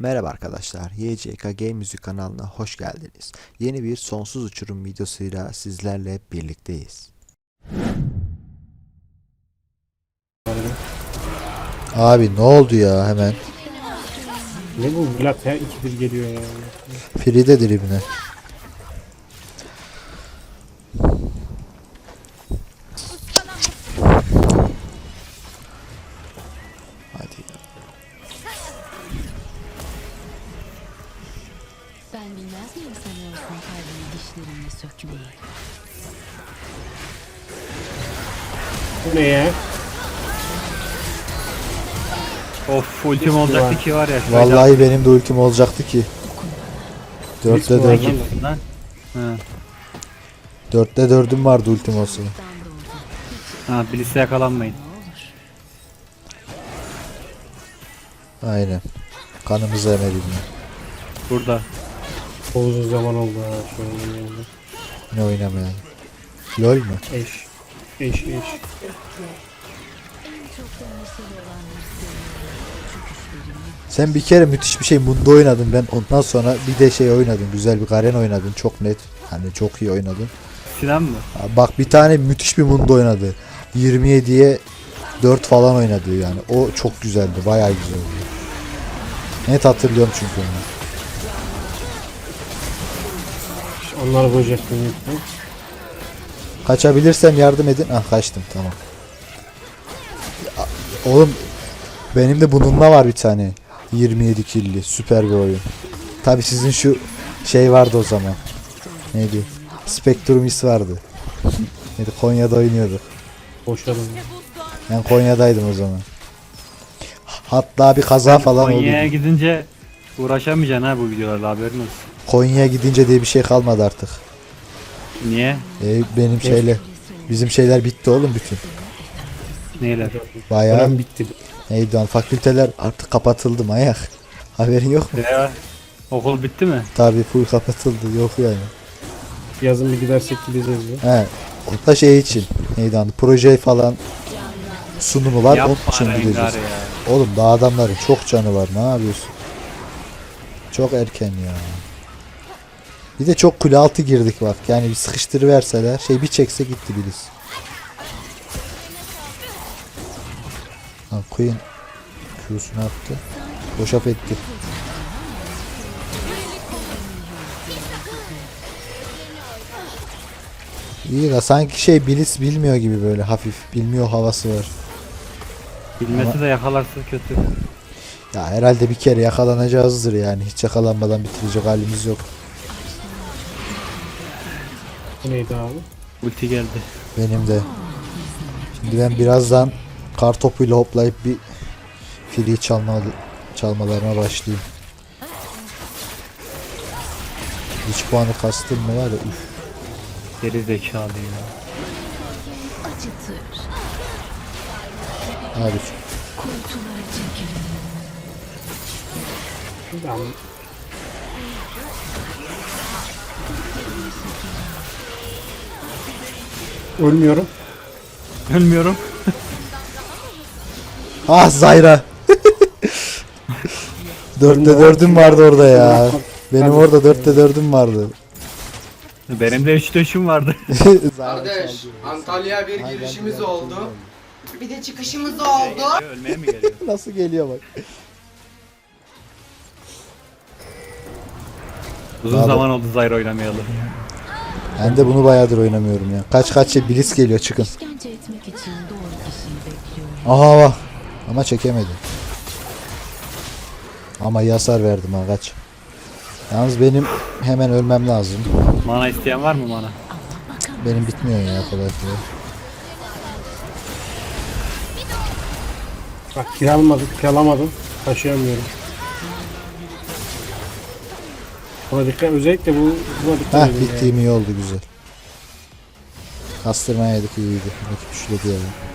Merhaba arkadaşlar, YCK Game Müzik kanalına hoş geldiniz. Yeni bir sonsuz uçurum videosuyla sizlerle birlikteyiz. Abi ne oldu ya hemen? Ne bu Vlad ya ikidir geliyor ya. Fridedir ibne. Bu ne ya? Of ultim olacaktı ki var ya. şöyle Vallahi benim de ultim olacaktı ki. Dörtte Biz bu dördüm, arada- Lan. Ha. dörtte dördüm vardı ultim doğdu. Ha bilise yakalanmayın. Aynen. Kanımızı emedim ya. Burada. Çok uzun zaman oldu ha şu an yanında. Ne oynamayalım. LOL mu? Eş. Eş eş. Sen bir kere müthiş bir şey Mundo oynadın ben ondan sonra bir de şey oynadın güzel bir Garen oynadın çok net hani çok iyi oynadın. Sinan mı? Bak bir tane müthiş bir Mundo oynadı 27'ye 4 falan oynadı yani o çok güzeldi bayağı güzeldi. Net hatırlıyorum çünkü onu. Onları lütfen. Kaçabilirsem yardım edin. Ah kaçtım tamam. Oğlum benim de bununla var bir tane. 27 killi süper bir oyun. Tabi sizin şu şey vardı o zaman. Neydi? Spectrum is vardı. Neydi? Konya'da oynuyorduk. Boşalım. Ben Konya'daydım o zaman. Hatta bir kaza falan Konya'ya oldu. gidince uğraşamayacaksın ha bu videolarla haberin olsun. Konya'ya gidince diye bir şey kalmadı artık. Niye? E, benim şeyler bizim şeyler bitti oğlum bütün. Neyler? Bayağı Dönem bitti. neydi fakülteler artık kapatıldı manyak. Haberin yok mu? Ya, okul bitti mi? Tabii full kapatıldı yok yani. Yazın bir gidersek gideceğiz ya. He. O da şey için. Neydi lan proje falan sunumu var onun için gideceğiz. ya. Oğlum daha adamların çok canı var ne yapıyorsun? Çok erken ya. Bir de çok kule altı girdik bak. Yani bir sıkıştırıverseler şey bir çekse gitti Biliz. Lan Queen Q'sunu attı. Boşaf etti. İyi la sanki şey Biliz bilmiyor gibi böyle hafif bilmiyor havası var. Bilmesi de yakalarsa kötü. Ya herhalde bir kere yakalanacağızdır yani. Hiç yakalanmadan bitirecek halimiz yok. Bu neydi abi? Ulti geldi. Benim de. Şimdi ben birazdan kar topuyla hoplayıp bir free çalma, çalmalarına başlayayım. Hiç puanı kastım mı var ya üf. Geri zekalı ya. Acıtır. Abi Kuytulara çekelim. Ben... Ölmüyorum. Ölmüyorum. Ah Zayra. dörtte dördüm vardı orada ya. Benim orada dörtte dördüm vardı. Benim de 3 döşüm vardı. Kardeş, Antalya bir girişimiz oldu. Bir de çıkışımız oldu. Ölmeye mi geliyor? Nasıl geliyor bak. Uzun Abi. zaman oldu Zyra oynamayalı. Ben de bunu bayağıdır oynamıyorum ya. Kaç kaç şey Blitz geliyor çıkın. İşkence etmek için doğru kişiyi bekliyorum. Aha bak. Ama çekemedi. Ama iyi hasar verdim ha kaç. Yalnız benim hemen ölmem lazım. Mana isteyen var mı mana? Benim bitmiyor ya kolay kolay. Bak kiralamadım, kiralamadım. Taşıyamıyorum. Buna dikkat, özellikle bu buna dikkat Heh edin ya. bittiğim iyi oldu güzel. Kastırmaya yedik iyiydi. Rakip üçledi yani.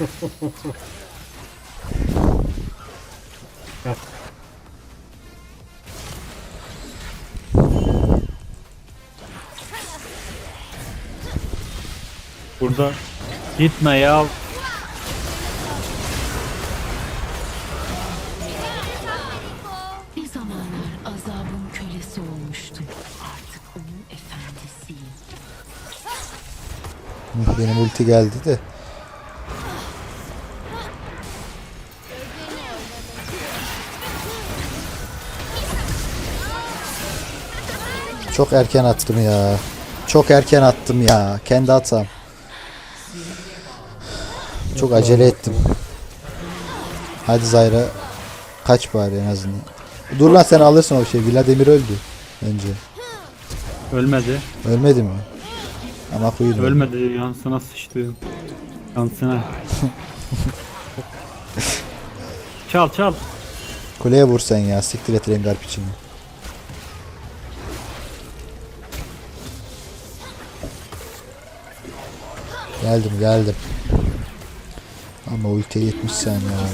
Yap. Burada gitme ya. Bir zamanlar azabın kölesi olmuştum. Artık onun efendisiyim. Benim ulti geldi de. Çok erken attım ya. Çok erken attım ya. Kendi hatam. Çok acele ettim. Hadi Zayra. Kaç bari en azından. Dur lan sen alırsın o şey. Vladimir öldü. Bence. Ölmedi. Ölmedi mi? Ama kuyudu. Ölmedi. Yansına sıçtı. Yansına. çal çal. Kuleye vur sen ya. Siktir et Rengar piçini. Geldim geldim. Ama ultiye 70 saniye var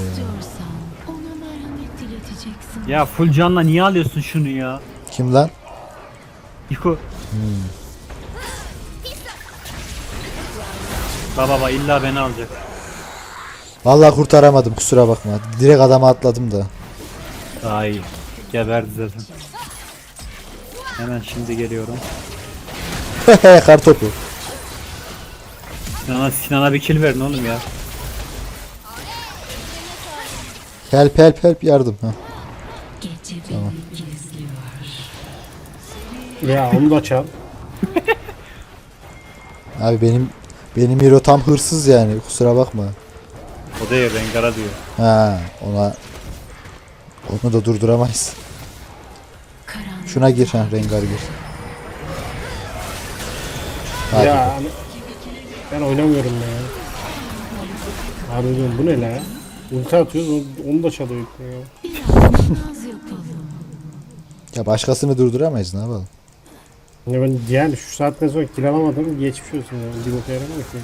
ya. Ya full canla niye alıyorsun şunu ya? Kim lan? Yiko. Baba baba illa beni alacak. Vallahi kurtaramadım kusura bakma. Direkt adama atladım da. Daha iyi. Geberdi zaten. Hemen şimdi geliyorum. Kar topu. Sinan'a, Sinan'a bir kill verin oğlum ya. Help help help yardım. Beni gizliyor. Ya onu da çal. Abi benim benim hero tam hırsız yani kusura bakma. O değil Rengar'a diyor. Ha ona onu da durduramayız. Karanlık Şuna gir ha Rengar gir. Hadi. Ya hani- ben oynamıyorum ya. Abi diyorum bu ne la? Ulti atıyoruz onu da çalıyor. Ya. naz yapalım. Ya başkasını durduramayız ne yapalım. Ya ben yani şu saatten sonra kill alamadım geçmiş olsun ya. Bir boka yaramıyor ki.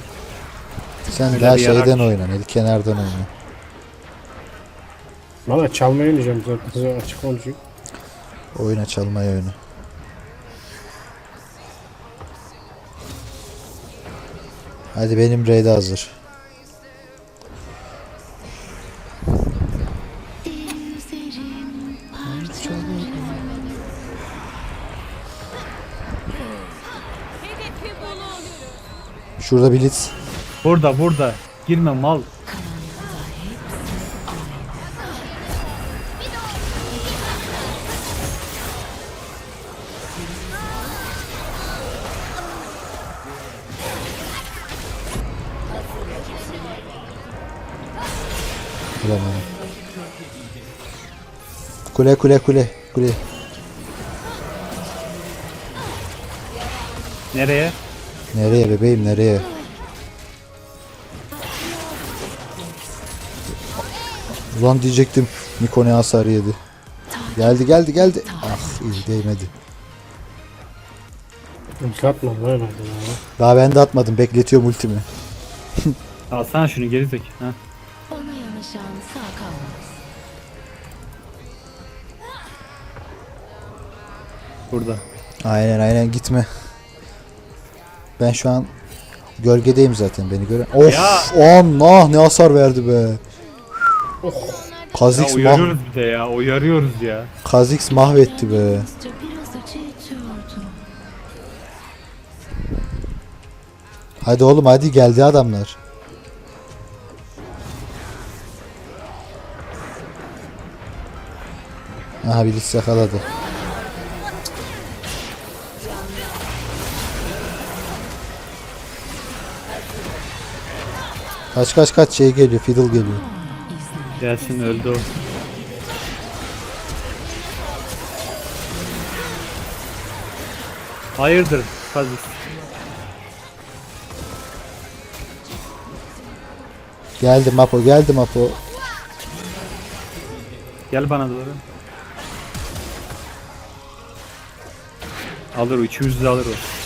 Sen Öyle daha bir şeyden oyna, el kenardan oyna. Valla çalmayı oynayacağım zaten açık konuşayım. Oyna çalmaya oyna. Hadi benim raid hazır. Şurada blitz. Burada burada. Girme mal. Kule kule kule kule. Nereye? Nereye bebeğim nereye? Ulan diyecektim Niko ne hasar yedi. Geldi geldi geldi. Ah iyi değmedi. Ulti. Daha ben de atmadım bekletiyorum ultimi. Alsana şunu geri zek. Ha. Burada. Aynen aynen gitme. Ben şu an gölgedeyim zaten beni gören. Of Ya. Allah ne hasar verdi be. Ya Kha'Zix mah uyarıyoruz bir de ya. Uyarıyoruz ya. Kha'Zix mahvetti be. Hadi oğlum hadi geldi adamlar. Aha birisi yakaladı. Kaç kaç kaç şey geliyor fiddle geliyor. Gelsin öldü o. Hayırdır Kazik? Geldi Mapo geldi Mapo. Gel bana doğru. Alır o 200 de alır o.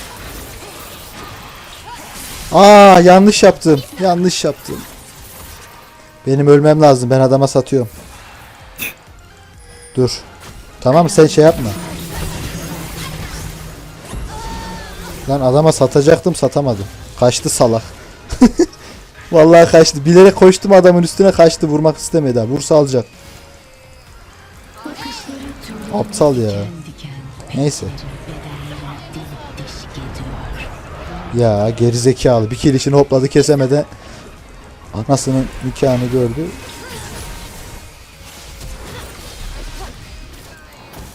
Aa yanlış yaptım. Yanlış yaptım. Benim ölmem lazım. Ben adama satıyorum. Dur. Tamam sen şey yapma. Lan adama satacaktım satamadım. Kaçtı salak. Vallahi kaçtı. Bilerek koştum adamın üstüne kaçtı. Vurmak istemedi. ha. Vursa alacak. Aptal ya. Neyse. Ya gerizekalı bir kilişini hopladı kesemeden anasının nikahını gördü.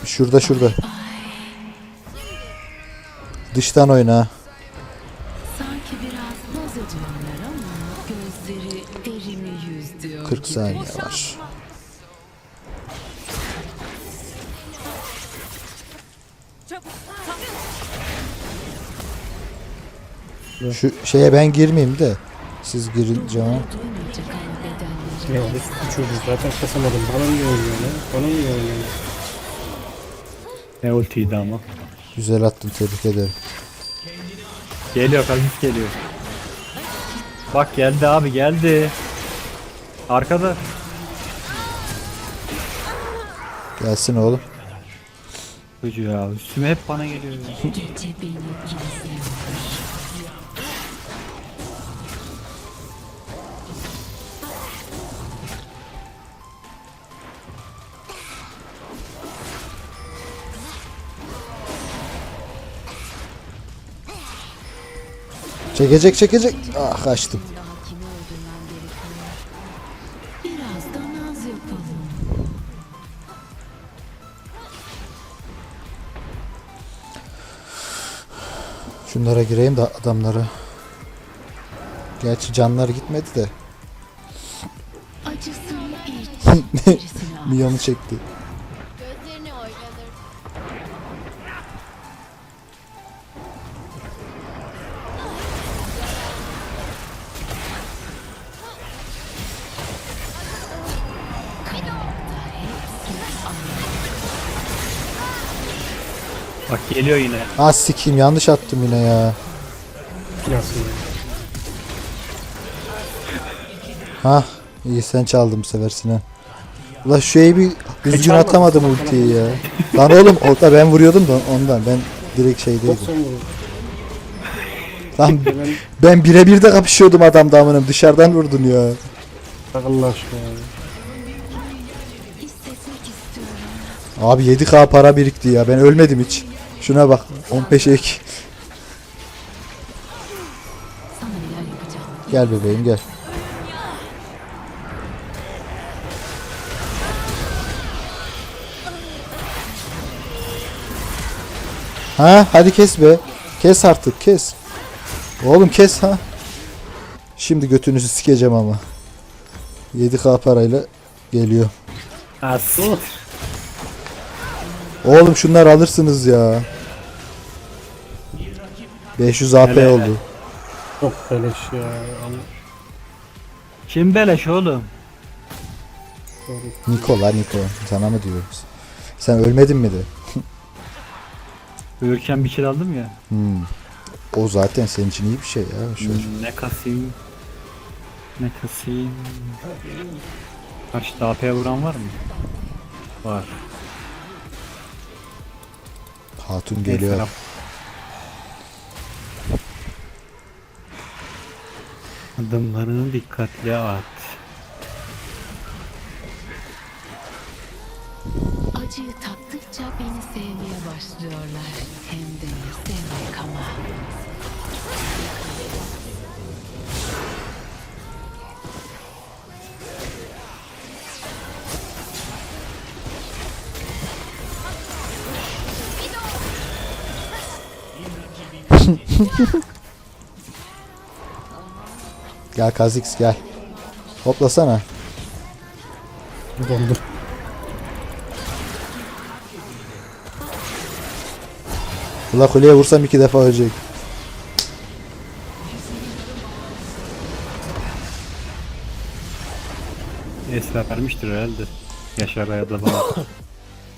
Şurada şurada. Dıştan oyna. Sanki biraz ama gözleri derimi yüz diyor 40 gibi. saniye var. Şu şeye ben girmeyeyim de siz girin bedenleri Ya bu çocuk zaten kasamadım. Bana niye oynuyor lan? Bana niye oynuyor? Ne ultiydi ama. Güzel attın tebrik ederim. Geliyor Kazix geliyor. Bak geldi abi geldi. Arkada. Gelsin oğlum. Çocuğu ya üstüme hep bana geliyor. ya. gece beni izliyor. Çekecek çekecek. Ah kaçtım. Şunlara gireyim de adamlara. Gerçi canlar gitmedi de. Milyonu çekti. Bak geliyor yine. Ah sikeyim yanlış attım yine ya. Nasıl ya? Ha iyi sen çaldın bu sefer Sinan. Ula şu bir düzgün Kaçırmadın. atamadım ultiyi ya. Lan oğlum orada ben vuruyordum da ondan ben direkt şeydeydim. 90 vurur. Lan Ben birebir de kapışıyordum adam damınım dışarıdan vurdun ya. Allah aşkına. Abi 7k para birikti ya ben ölmedim hiç. Şuna bak 15 ek. Gel bebeğim gel. Ha hadi kes be. Kes artık kes. Oğlum kes ha. Şimdi götünüzü sikeceğim ama. 7k parayla geliyor. As. Oğlum şunlar alırsınız ya. 500 AP Hele oldu. Çok beleş ya. Allah Kim beleş oğlum? korusun. Niko. Sana mı diyoruz? Sen ölmedin mi de? Ölürken bir kill aldım ya. Hmm. O zaten senin için iyi bir şey ya. Şöyle. Hmm, Ne kasayım? Ne kasayım? Karşıda AP vuran var mı? Var. Hatun geliyor. yap. Adımlarını dikkatli at. Acıyı tattıkça beni sevmeye başlıyorlar. Hem de sevmek ama. Gel Kazix gel. Hoplasana. Dondu. Ula kuleye vursam iki defa ölecek. Es vermiştir herhalde. Yaşar Aya'da falan.